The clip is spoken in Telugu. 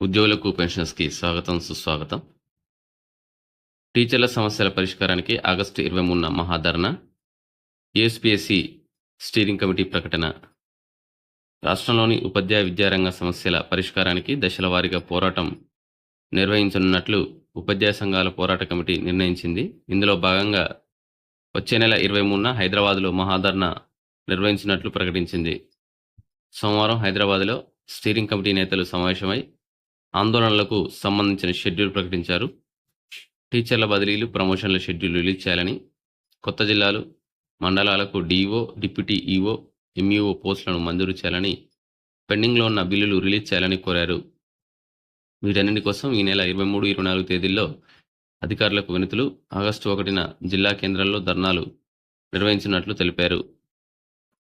ఉద్యోగులకు పెన్షన్స్కి స్వాగతం సుస్వాగతం. టీచర్ల సమస్యల పరిష్కారానికి ఆగస్టు ఇరవై మూడున మహాధరణ ఏఎస్పిఎస్సి స్టీరింగ్ కమిటీ ప్రకటన. రాష్ట్రంలోని ఉపాధ్యాయ విద్యారంగ సమస్యల పరిష్కారానికి దశల వారీగా పోరాటం నిర్వహించనున్నట్లు ఉపాధ్యాయ సంఘాల పోరాట కమిటీ నిర్ణయించింది. ఇందులో భాగంగా వచ్చే నెల ఇరవై మూడున హైదరాబాద్లో మహాధరణ నిర్వహించినట్లు ప్రకటించింది. సోమవారం హైదరాబాద్లో స్టీరింగ్ కమిటీ నేతలు సమావేశమై ఆందోళనలకు సంబంధించిన షెడ్యూల్ ప్రకటించారు. టీచర్ల బదిలీలు ప్రమోషన్ల షెడ్యూల్ రిలీజ్ చేయాలని కొత్త జిల్లాలు మండలాలకు డీఓ డిప్యూటీ ఈఓ ఎంఈఓ పోస్టులను మంజూరు చేయాలని పెండింగ్లో ఉన్న బిల్లులు రిలీజ్ చేయాలని కోరారు. వీటన్నిటి కోసం ఈ నెల ఇరవై మూడు ఇరవై నాలుగు తేదీల్లో అధికారులకు వినతులు ఆగస్టు ఒకటిన జిల్లా కేంద్రాల్లో ధర్నాలు నిర్వహించినట్లు తెలిపారు.